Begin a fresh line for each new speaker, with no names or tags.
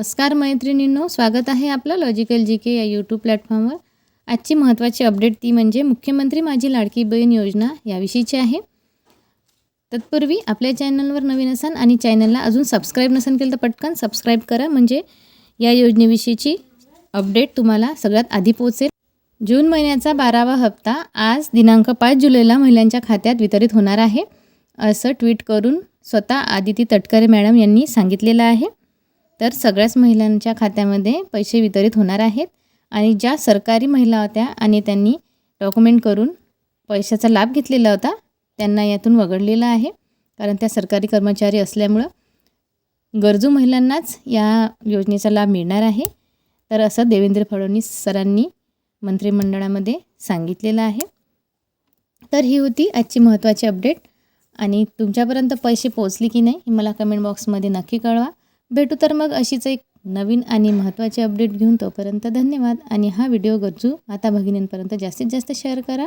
नमस्कार मैत्रिणींनो स्वागत आहे आपलं लॉजिकल जी के या यूट्यूब प्लॅटफॉर्मवर आजची महत्त्वाची अपडेट ती म्हणजे मुख्यमंत्री माझी लाडकी बहीण योजना याविषयीची आहे. तत्पूर्वी आपल्या चॅनलवर नवीन असाल आणि चॅनलला अजून सबस्क्राईब नसेल केलं तर पटकन सबस्क्राईब करा. म्हणजे या योजनेविषयीची अपडेट तुम्हाला सगळ्यात आधी पोहोचेल. जून महिन्याचा बारावा हप्ता आज दिनांक पाच जुलैला महिलांच्या खात्यात वितरित होणार आहे असं ट्विट करून स्वतः आदिती तटकरे मॅडम यांनी सांगितलेलं आहे. तर सगळ्याच महिलांच्या खात्यामध्ये पैसे वितरित होणार आहेत. आणि ज्या सरकारी महिला होत्या आणि त्यांनी डॉक्युमेंट करून पैशाचा लाभ घेतलेला होता त्यांना यातून वगळलेलं आहे. कारण त्या सरकारी कर्मचारी असल्यामुळं गरजू महिलांनाच या योजनेचा लाभ मिळणार आहे. तर असं देवेंद्र फडणवीस सरांनी मंत्रिमंडळामध्ये सांगितलेलं आहे. तर ही होती आजची महत्त्वाची अपडेट आणि तुमच्यापर्यंत पैसे पोचले की नाही हे मला कमेंट बॉक्समध्ये नक्की कळवा. भेटू तर मग अशीच एक नवीन आणि महत्त्वाची अपडेट घेऊन तोपर्यंत धन्यवाद. आणि हा व्हिडिओ गरजू आता भगिनींपर्यंत जास्तीत जास्त शेअर करा.